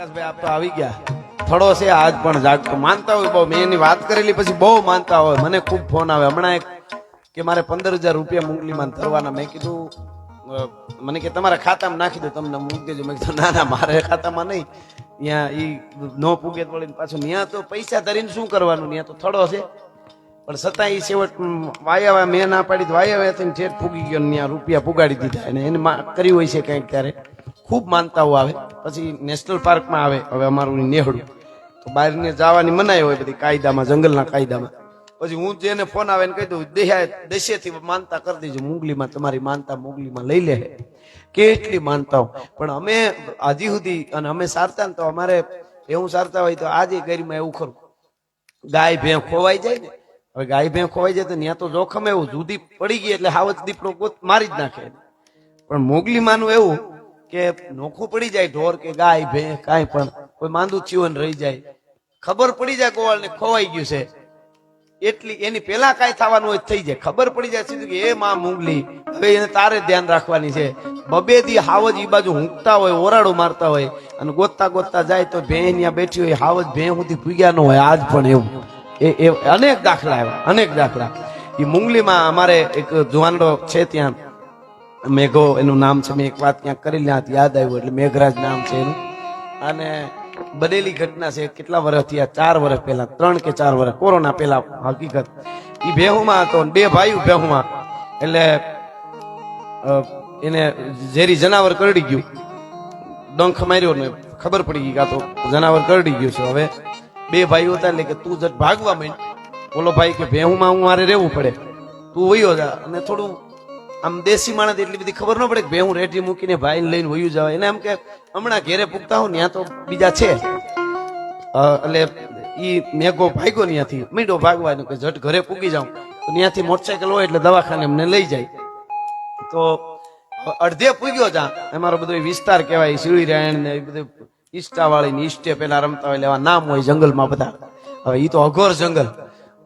આકાશભાઈ આપ તો આવી ગયા. થોડો છે આજ પણ જાગતો માનતા હોય બહુ. મેં એની વાત કરેલી, પછી બહુ માનતા હોય. મને ખૂબ ફોન આવે. હમણાં એક કે મારે પંદર હજાર રૂપિયા મુંગલીમાં તરવાના મેં કીધું મને કે તમારા ખાતામાં નાખી દો. તમને મૂકી દેજો મેં કીધું, ના ના, મારે ખાતામાં નહીં. ત્યાં એ નો પૂગે વળીને પાછું. ત્યાં તો પૈસા ધરીને શું કરવાનું? ત્યાં તો થડો છે. પણ છતાં એ છેવટ વાયા મેં ના પાડી તો વાયા થઈને ઠેર ફૂગી ગયો ત્યાં રૂપિયા પુગાડી દીધા. અને એને કર્યું હોય છે કંઈક ત્યારે. ખૂબ માનતાઓ આવે. પછી નેશનલ પાર્કમાં આવે. હવે અમારું નેહડું. તો બહારને જવાની મનાઈ હોય બધી કાયદામાં, જંગલના કાયદામાં. પછી હું જેને ફોન આવે એને કહી દઉં, દેહા, દેશેથી માનતા કરી દેજો. મુંગલીમાં તમારી માનતા મુંગલીમાં લઈ લે. કેટલી માનતાઓ. પણ અમે હજી સુધી અને અમે સારતા ને તો અમારે એવું સારતા હોય તો આજે ગરીમાં એવું ખરું. ગાય ભેં ખોવાઈ જાય ને. હવે ગાય ભેં ખોવાઈ જાય તો ત્યાં તો જોખમ એવું. જુદી પડી ગઈ એટલે હાવજ દીપડો ગોત મારી જ નાખે. પણ મોગલી માનું એવું કે નોખું પડી જાય ઢોર કે ગાય ભેં કાંઈ પણ, કોઈ માંદું ચીવન રહી જાય. ખબર પડી જાય ગોવાળ ને ખોવાઈ ગયું છે. એટલી, એની પેલા કાંઈ થવાનું હોય થઈ જાય. ખબર પડી જાય સીધું કે, એ માં મુંગલી, હવે એને તારે ધ્યાન રાખવાની છે. બબે દી હાવજ એ બાજુ હુંકતા હોય, ઓરાડો મારતા હોય અને ગોતતા ગોતતા જાય તો ભેં ત્યાં બેઠી હોય. હાવજ ભેં સુધી ભૂગ્યા ન હોય, આજ પણ એવું. એ અનેક દાખલા આવ્યા અનેક દાખલા. એ મુંગલીમાં અમારે એક જુવાનડો છે ત્યાં. મેઘો, એનું નામ છે મેં એક વાત ક્યાંક કરી લ્યા યાદ આવ્યું એટલે મેઘરાજ નામ છે એનું. અને બનેલી ઘટના છે, કેટલા વર્ષથી આ ચાર વર્ષ પહેલા, ત્રણ કે ચાર વર્ષ કોરોના પહેલા, હકીકત. એ ભેહુમાં હતો બે ભાઈઓ ભેહુમાં. એટલે એને ઝેરી જનાવર કરડી ગયું. ડંખ માર્યો ને ખબર પડી ગઈ કાં તો જનાવર કરડી ગયું છે. હવે બે ભાઈઓ હતા એટલે કે તું જટ ભાગવા માંડ. ઓલો ભાઈ કે ભેહુમાં હું મારે રહેવું પડે. તું વયો જા. અને થોડું આમ દેશી માણસ એટલી બધી ખબર ન પડે કે ભેહું રેઠી મૂકીને ભાઈ લઈને વયું જવાય એને એમ કે હમણાં ઘેરે પૂગતા હો ત્યાં તો બીજા છે. એટલે ઈ મેઘો ભાગ્યો ત્યાંથી મીંડો ભાગવાનો કે જટ ઘરે પૂગી જાઉં. તો ત્યાંથી મોટરસાયકલ હોય એટલે દવાખાને અમને લઈ જાય. તો અડધે પૂગ્યો જા અમારો બધો વિસ્તાર કહેવાય શિળી રાયણ ને એ બધું ઈષ્ટા વાળી ને ઈષ્ટે પેલા રમતા હોય લેવા નામ હોય જંગલમાં બધા. હવે ઈ તો અઘોર જંગલ.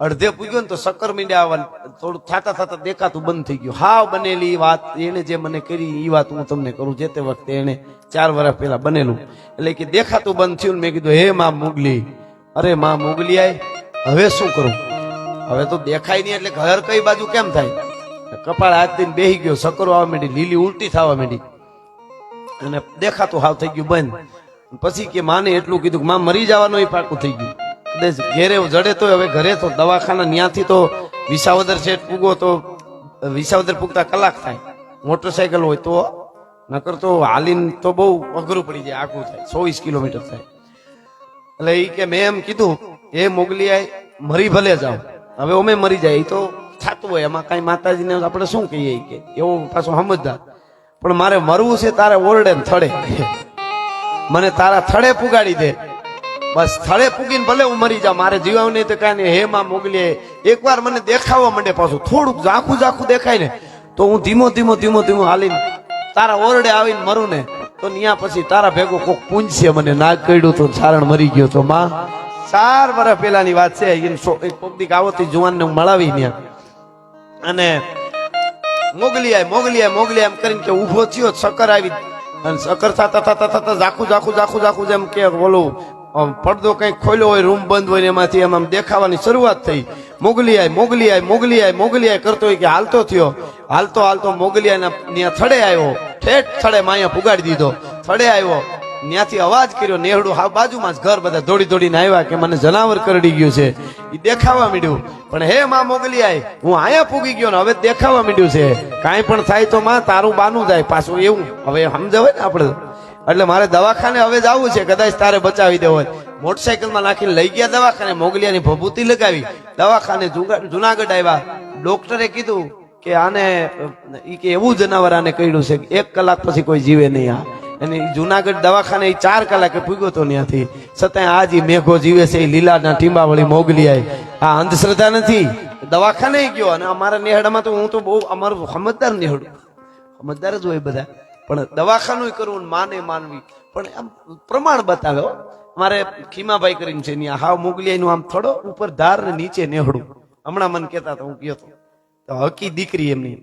અડધે પૂગ્યો ને તો શક્કર મીંડે આવવાનું થોડું થાતા થાતા દેખાતું બંધ થઈ ગયું. હાવ બનેલી વાત એને જે મને કરી એ વાત હું તમને કરું, જે તે વખતે એને ચાર વર્ષ પહેલા બનેલું. એટલે કે દેખાતું બંધ થયું મેં કીધું, હે માં મુગલી, અરે માં મુગલી આય, હવે શું કરું? હવે તો દેખાય નહીં એટલે ઘર કઈ બાજુ કેમ થાય? કપાળ હાથ દઈને બેહી ગયો સકરો આવવા માંડી, લીલી ઉલટી થવા માંડી. અને દેખાતું હાવ થઈ ગયું બંધ. પછી કે માને એટલું કીધું કે માં મરી જવાનું એ પાકું થઈ ગયું. ઘેરે જડે તો હવે ઘરે તો દવાખાના ન્યાથી તો વિસાવદર શેઠ પૂગો તો વિસાવદર પૂગતા કલાક થાય. મોટરસાયકલ હોય તો, નકર તો હાલીને તો બહુ અઘરું પડી જાય આખું થાય, ચોવીસ કિલોમીટર થાય. એટલે એ કે મેં એમ કીધું એ મોગલી આય મરી ભલે જાઓ. હવે અમે મરી જાય એ તો થતું હોય, એમાં કઈ માતાજીને આપણે શું કહીએ કે? એવું પાછો સમજદાર. પણ મારે મરવું છે, તારે ઓરડે થડે. મને તારા થડે પુગાડી દે. બસ સ્થળે પૂગીને ભલે હું મરી જાઉં, મારે જીવાવ નહીં તો કાંઈ નહીં. હે માં મોગલી એકવાર મને દેખાવા માંડે પાછું. થોડુંક ઝાખું ઝાખું દેખાય ને, તો હું ધીમો ધીમો ધીમો ધીમો હાલીને તારા ઓરડે આવીને મરું ને, તો ન્યા પછી તારા ભેગો કોક પૂંજશે મને. નાગ કર્યું તો સારણ મરી ગયો તો, માં. ચાર વર્ષ પહેલાની વાત છે એક પબ્લિક આવતી જુવાનને મળાવી ત્યાં અને મોગલી આય મોગલી આય મોગલી એમ કરીને કે ઊભો થયો સકર આવી. અને સકર થતા થતા થતા ઝાખું ઝાખું ઝાખું ઝાખું જેમ કે આમ પડદો કઈ ખોલ્યો હોય, રૂમ બંધ હોય એમાંથી એમ આમ દેખાવાની શરૂઆત થઈ. મોગલી આય મોગલી આય મોગલી આય મોગલી આય કરતો હોય કે હાલતો થયો. હાલતો હાલતો મોગલી આયના ત્યાં થડે આવ્યો. ઠેઠ થડે માયા પુગાડી દીધો. થડે આવ્યો. ત્યાંથી અવાજ કર્યો, નેહડું, હા, બાજુમાં જ ઘર બધા દોડી દોડીને આવ્યા કે મને જનાવર કરડી ગયું છે. એ દેખાવા માંડ્યું. પણ હે માં મોગલી આય હું આયા પૂગી ગયો ને હવે દેખાવા માંડ્યું છે. કાંઈ પણ થાય તો માં, તારું બાનું જાય પાછું એવું. હવે સમજાવે ને આપણે? એટલે મારે દવાખાને હવે જવું છે. કદાચ તારે બચાવી દેવો હોય. મોટરસાયકલમાં નાખીને લઈ ગયા દવાખાને, મોગલિયાની ભભૂતિ લગાવી. દવાખાને જુનાગઢ આવ્યા. ડોક્ટરે કીધું કે આને, ઈ કે એવું જનાવર આને કહ્યું છે એક કલાક પછી કોઈ જીવે નહીં આ. અને જુનાગઢ દવાખાને એ ચાર કલાકે પૂગ્યો તો ત્યાંથી. છતાં આજ ઈ મેઘો જીવે છે એ લીલાના ટીંબાવળી મોગલી આય આ અંધશ્રદ્ધા નથી. દવાખાને ગયો અને અમારા નેહડામાં તો હું તો બહુ, અમારું સમજદાર નેહડું. સમજદાર જ હોય બધા. પણ દવાખાનું કરવું માને માનવી. પણ આમ પ્રમાણ બતાવે હો. મારે ખીમાભાઈ કરીને છે ત્યાં હાવ મોગલિયાનું આમ થોડો ઉપર ધાર ને નીચે નેહડું. હમણાં મને કહેતા હતા, હું ગયો તો તો હકી દીકરી એમની.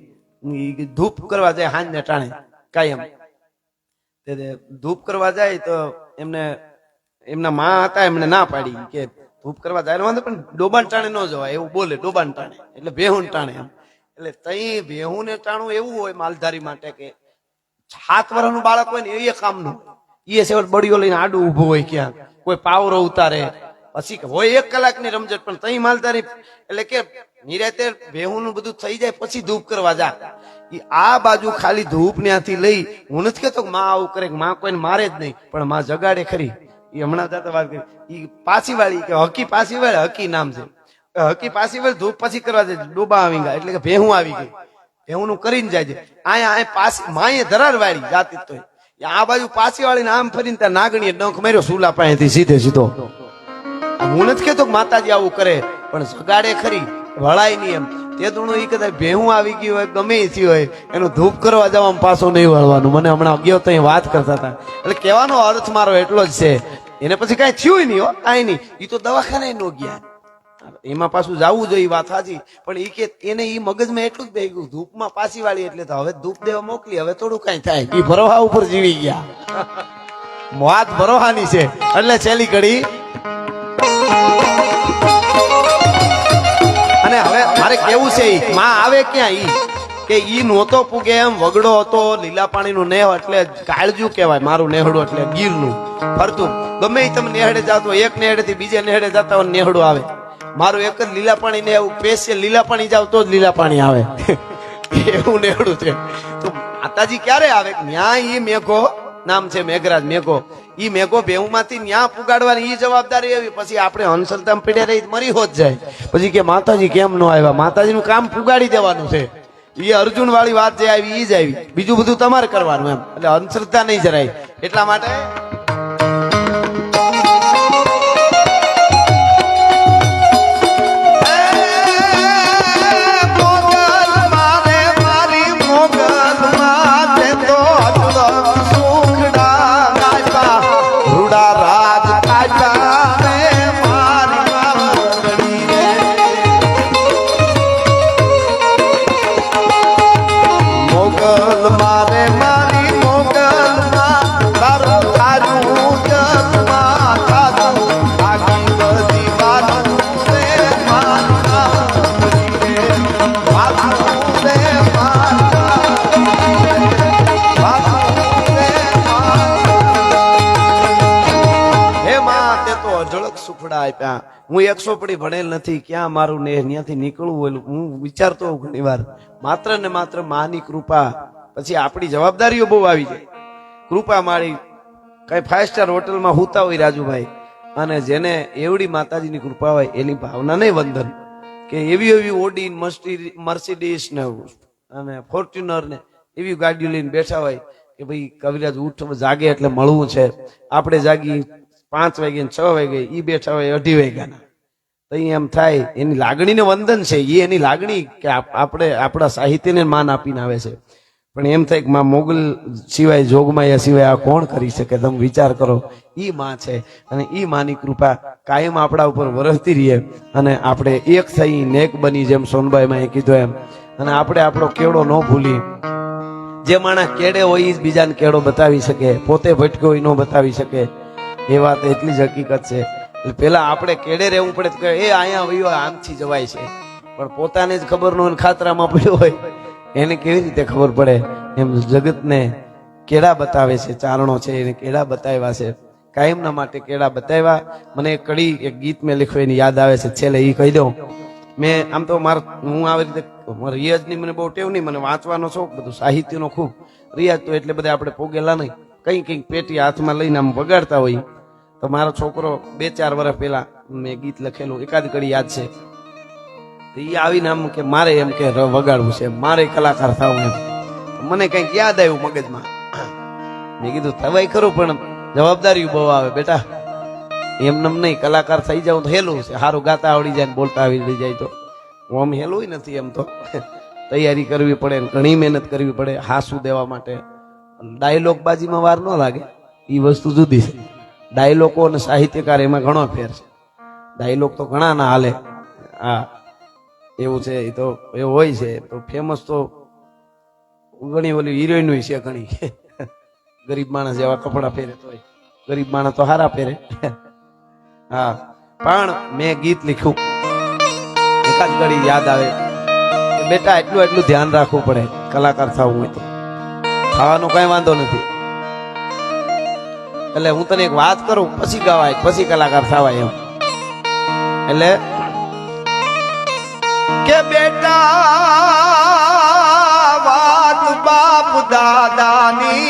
ધૂપ કરવા જાય હાંજ ને ટાણે, કાયમ. ધૂપ કરવા જાય તો એમને, એમના માં હતા, એમને ના પાડી. કે ધૂપ કરવા જાય વાંધો, પણ ડોબાન ટાણે ન જવાય, એવું બોલે ડોબાન ટાણે. એટલે ભેહું ટાણે એમ. એટલે તઈ ભેહું ને ટાણું એવું હોય માલધારી માટે કે સાત વર્ષનું બાળક હોય ને એ કામનું. એ સેવટ બળીઓ લઈને આડું ઊભું હોય ક્યાં કોઈ પાવરો ઉતારે. પછી હોય એક કલાકની રમઝટ, પણ તઈ માલધારી એટલે કે નિરાતે બેહુનું બધું થઈ જાય, પછી ધૂપ કરવા જા. આ બાજુ ખાલી ધૂપ ત્યાંથી લઈ, હું નથી કહેતો માં આવું કરે માં કોઈને મારે જ નહીં, પણ માં જગાડે ખરી. એ હમણાં જતા વાત કરી. એ પાછી વાળી કે હકી પાછી વાળી હકી નામ છે. હકી પાછી વાળી ધૂપ પછી કરવા જાય, ડોબા આવી ગયા, એટલે કે ભેહું આવી ગઈ. ભેહુંનું કરીને જાય છે. અહીંયા અહીં પાસી માએ ધરાર વાળી જાતી તો આ બાજુ પાછી વાળીને આમ ફરીને ત્યાં નાગણીએ ડંખ માર્યો, સુલા પાસેથી સીધે સીધો. હું નથી કેતો માતાજી આવું કરે, પણ જગાડે ખરી, વળાય નહીં એમ. તે દુણું એ કદાચ ભેહું આવી ગયું હોય, ગમે થયું હોય, એનું ધૂપ કરવા જવામાં પાછો નહીં વળવાનું. મને હમણાં અગિયો તો વાત કરતા હતા. એટલે કહેવાનો અર્થ મારો એટલો જ છે. એને પછી કાંઈ થયું નહીં હો, કાંઈ નહીં. એ તો દવાખાને નો ગયા. એમાં પાછું જવું જોઈએ વાત સાચી. પણ એ કે એને એ મગજમાં એટલું જ બેહી ગયું ધૂપમાં પાછી વાળી એટલે તો હવે ધૂપ દેવા મોકલી, હવે થોડું કઈ થાય. એ ભરોહા ઉપર જીવી ગયા. વાત ભરોહાની છે. એટલે છેલ્લી કડી. અને હવે મારે કેવું છે માં આવે ક્યાં ઈ? કે ઈ નહોતો પૂગે એમ, વગડો હતો, લીલા પાણીનું નેહ એટલે કાળજું કહેવાય, મારું નેહડું એટલે ગીરનું. ફરતું. ગમે તમે નેહડે જાતો એક નેહડે થી બીજે નેહડે જતા હોય નેહડું આવે. મારું એક જ લીલા પાણી ને એવું પેશે લીલા પાણી જાવ તો જ લીલા પાણી આવે. એવું નેવડું છે. તો માતાજી ક્યારે આવે? ન્યાય એ મેઘો. નામ છે મેઘરાજ મેઘો. ઈ મેઘો બેહુમાંથી ન્યા પુગાડવાની ઈ જવાબદારી એવી. પછી આપણે હંસલતામ પીડે રહી મરી હોત જાય. પછી કે માતાજી કેમ ન આવ્યા? માતાજીનું કામ પુગાડી દેવાનું છે. એ અર્જુન વાળી વાત જે આવી એ જ આવી. બીજું બધું તમારે કરવાનું એમ. એટલે અંધશ્રદ્ધા નહીં જરાય. એટલા માટે આપ્યા હું એકસો પડી ભણેલ નથી, ક્યાં મારું ને ત્યાંથી નીકળવું હોય હું વિચારતો હોઉં ઘણી વાર. માત્ર ને માત્ર માની કૃપા. પછી આપણી જવાબદારીઓ બહુ આવી જાય. કૃપા મારી કઈ ફાઈવ સ્ટાર હોટલમાં હુતા હોય રાજુભાઈ. અને જેને એવડી માતાજીની કૃપા હોય, એની ભાવના નહીં વંદન. કે એવી એવી ઓડી મર્સિડીસ ને અને ફોર્ચ્યુનર ને એવી ગાડીઓ લઈને બેઠા હોય કે ભાઈ કવિરાજ ઉઠ, જાગે એટલે મળવું છે. આપણે જાગી પાંચ વાગે છ વાગે બે બેઠા હોય અઢી વાગ્યાના. તો એમ થાય, એની લાગણીને વંદન છે એ એની લાગણી કે આપણે આપણા સાહિત્યને માન આપીને આવે છે. પણ એમ થાય કે માં મોગલ સિવાય જોગમાયા સિવાય આ કોણ કરી શકે? તમે વિચાર કરો. એ માં છે અને એ માની કૃપા કાયમ આપણા ઉપર વરસતી રહીએ અને આપણે એક થઈ નેક બની જેમ સોનબાઈમાં એ કીધું એમ. અને આપણે આપણો કેળો ન ભૂલી જે માણસ કેડે હોય એ બીજાને કેળો બતાવી શકે, પોતે ભટક્યો હોય ન બતાવી શકે. એ વાત એટલી જ હકીકત છે. પેલા આપણે કેડે રહેવું પડે કે, એ અહીંયા વયો આમથી જવાય છે. પણ પોતાને જ ખબર ન હોય ખાતરામાં પડ્યો હોય. એને કેવી રીતે ખબર પડે? એમ જગતને કેળા બતાવે છે, ચારણો છે, એને કેળા બતાવ્યા છે. કાયમના માટે કેળા બતાવ્યા. મને કડી, એક ગીત મેં લખ્યું, એની યાદ આવે છે. છેલ્લે એ કહી દઉં. મેં આમ તો માર, હું આવી રીતે રિયાજની મને બહુ ટેવ નહીં, મને વાંચવાનો શોખ, બધું સાહિત્યનો ખૂબ. રિયાજ તો એટલે બધા આપણે પોગેલા નહીં. કંઈ કંઈક પેટી હાથમાં લઈને આમ વગાડતા હોય, તો મારો છોકરો બે ચાર વર્ષ પહેલા મેં ગીત લખેલું, એકાદ કડી યાદ છે. તો એ આવીને આમ કે મારે એમ કે વગાડવું છે, મારે કલાકાર થવું એમ. મને કંઈક યાદ આવ્યું મગજમાં. મેં કીધું, થવાય ખરું, પણ જવાબદારી બહુ આવે, બેટા. એમનેમ નહીં, કલાકાર થઈ જાવ તો હેલું છે. સારું ગાતા આવડી જાય ને બોલતા આવડી જાય તો. આમ હેલું નથી એમ તો. તૈયારી કરવી પડે ઘણી મહેનત કરવી પડે, હાસુ દેવા માટે. ડાયલોગ બાજીમાં વાર ન લાગે. એ વસ્તુ જુદી છે. ડાયલોગો અને સાહિત્યકાર એમાં ઘણો ફેર છે. ડાયલોગ તો ઘણા ના હાલે. હા. એવું છે એ તો એ હોય છે. તો ફેમસ તો ઘણી ઓલી હિરોઈન છે ઘણી. ગરીબ માણસ જેવા કપડાં પહેરે તો ગરીબ માણસ તો હારા પહેરે. હા. પણ મેં ગીત લખ્યું. એકાદ ઘડી યાદ આવે. બેટા, એટલું એટલું ધ્યાન રાખવું પડે. કલાકાર થવું હોય તો. ખાવાનો કઈ વાંધો નથી. એટલે હું તને એક વાત કરું, પછી ગવાય પછી કલાકાર થવાય એમ. એટલે કે બેટા, વાત બાપ દાદાની,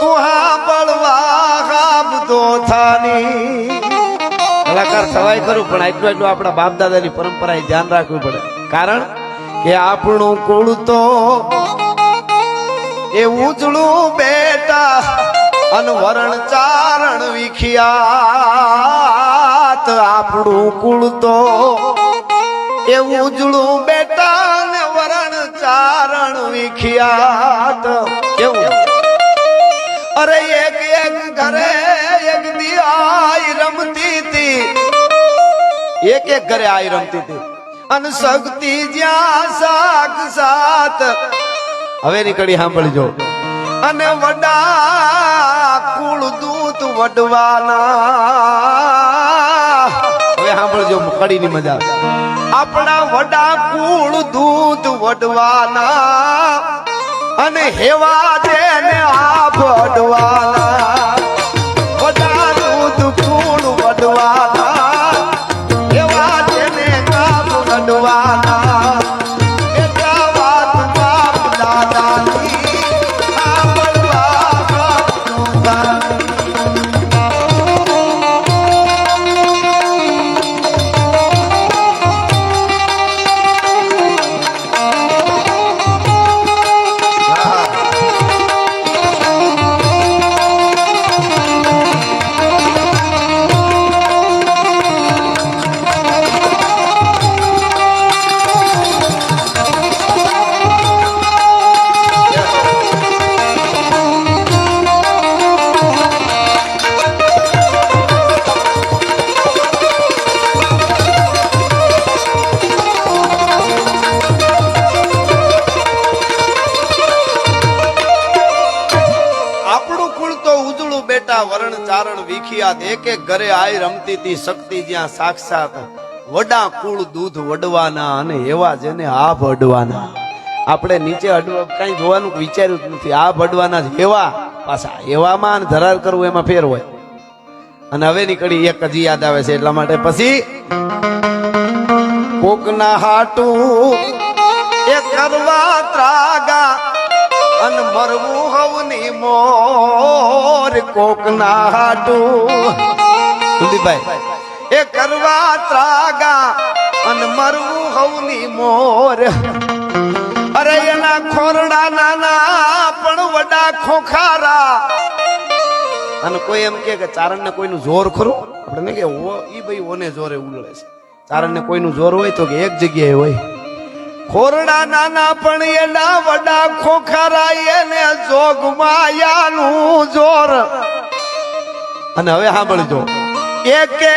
તું ગાબતો થાની કલાકાર થવાય કરું પણ આટલું આટલું આપણા બાપ દાદાની પરંપરાએ ધ્યાન રાખવું પડે. કારણ કે આપણું કુળ તો એ ઉજળું બેટા અનવરણ ચારણ વિખ્યાત. આપણું કુળ તો એ ઉજળું બેટા ને વરણ ચારણ વિખ્યાત. કેવું? અરે એક એક ઘરે એક દી આઈ રમતી હતી. એક એક ઘરે આઈ રમતી હતી. અને જ્યાં સાક સાત હવે નીકળી સાંભળજો. અને વડા કુળ દૂત વડવાના. હવે સાંભળજો કડીની મજા. આપણા વડા કુળ દૂત વડવાના. અને હેવા દેને આપ વડવાના વડા દૂત કુળ વડવાના ઘરે આઈ રમતી તી શક્તિ જ્યાં સાક્ષાત વડા કુળ દૂધ વડવાના અને એવા જેને આ ભડવાના આપણે નીચે કઈ જોવાનું વિચાર્યું જ નથી. આ ભડવાના જ એવા પાછા, એવામાં અને ધરાર કરવું એમાં ફેર હોય. અને હવે નીકળી એક જ યાદ આવે છે એટલા માટે પછી કોકના હાટું એ કરવા ત્રાગા અન મરવું હવની મોર. કોકના હાટું કુલદીપભાઈ. એ કરવા ત્રાગા અને મરવું હવની મોર. અરે એના ખોરડા નાના પણ વડા ખોખારા. અને કોઈ એમ કે ચારણ ચારણને કોઈનું જોર ખરું? આપણે કે ઈ ભાઈ ઓને જોરે ઉલળે છે. ચારણને કોઈનું જોર હોય તો કે એક જગ્યાએ હોય. ખોરડા નાના પણ એના વડા ખોખારા એને જોગ માયાનું જોર. અને હવે સાંભળજો. એકે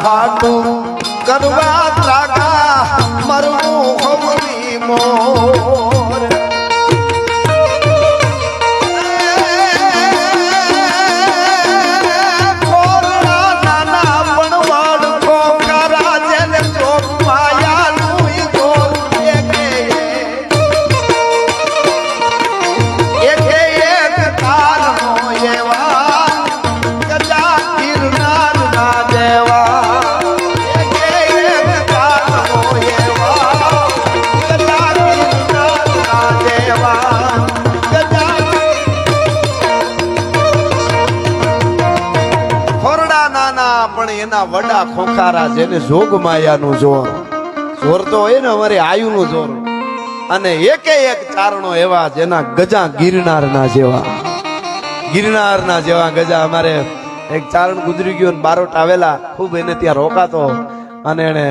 હાટું કરવા નાના વડા ખોખારા જેને જોગ માયાનું જોર. જોર તો હોય ને અમારી આયુનું જોર. અને એકે એક ચારણો એવા જેના ગજા ગિરનારના જેવા. ગિરનારના જેવા ગજા અમારે એક ચારણ ગુજરી ગયો બારોટ આવેલા, ખૂબ એને ત્યાં રોકાતો. અને એને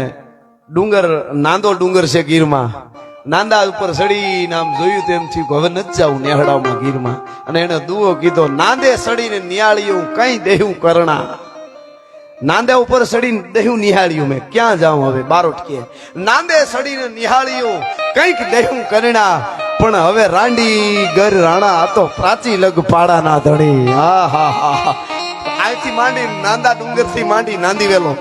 ડુંગર, નાંદો ડુંગર છે ગીરમાં. નાંદા ઉપર સડીને આમ જોયું તેમ થયું કે હવે નથી જાવું નેહડામાં ગીરમાં. અને એને દુઓ કીધો, નાંદે સડીને નિયાળ્યું કઈ દેવું કરણા. નાંદે ઉપર સડીને દહ્યું નિહાળ્યું મેં. ક્યાં જાઉં હવે? બારોટ કે. નાંદે સડીને નિહાળ્યું. કંઈક દહ્યું કરણા. પણ હવે રાંડી ગર રાણા આ તો પ્રાચી લગ પાડાના ધણી હા હા હા. હા માંડી નાંદા ડુંગરથી માંડી નાંદી વેલો.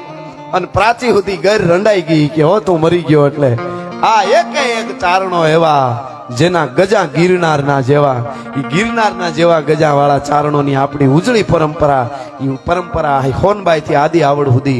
અને પ્રાચી સુધી ગર રંડાઈ ગઈ કે હો તું મરી ગયો એટલે. આ એક એક ચારણો એવા જેના ગજા ગિરનારના જેવા એ ગિરનારના જેવા ગજા વાળા ચારણોની આપણી ઉજળી પરંપરા એ પરંપરા હોનબાઈ થી આદિ આવડ સુધી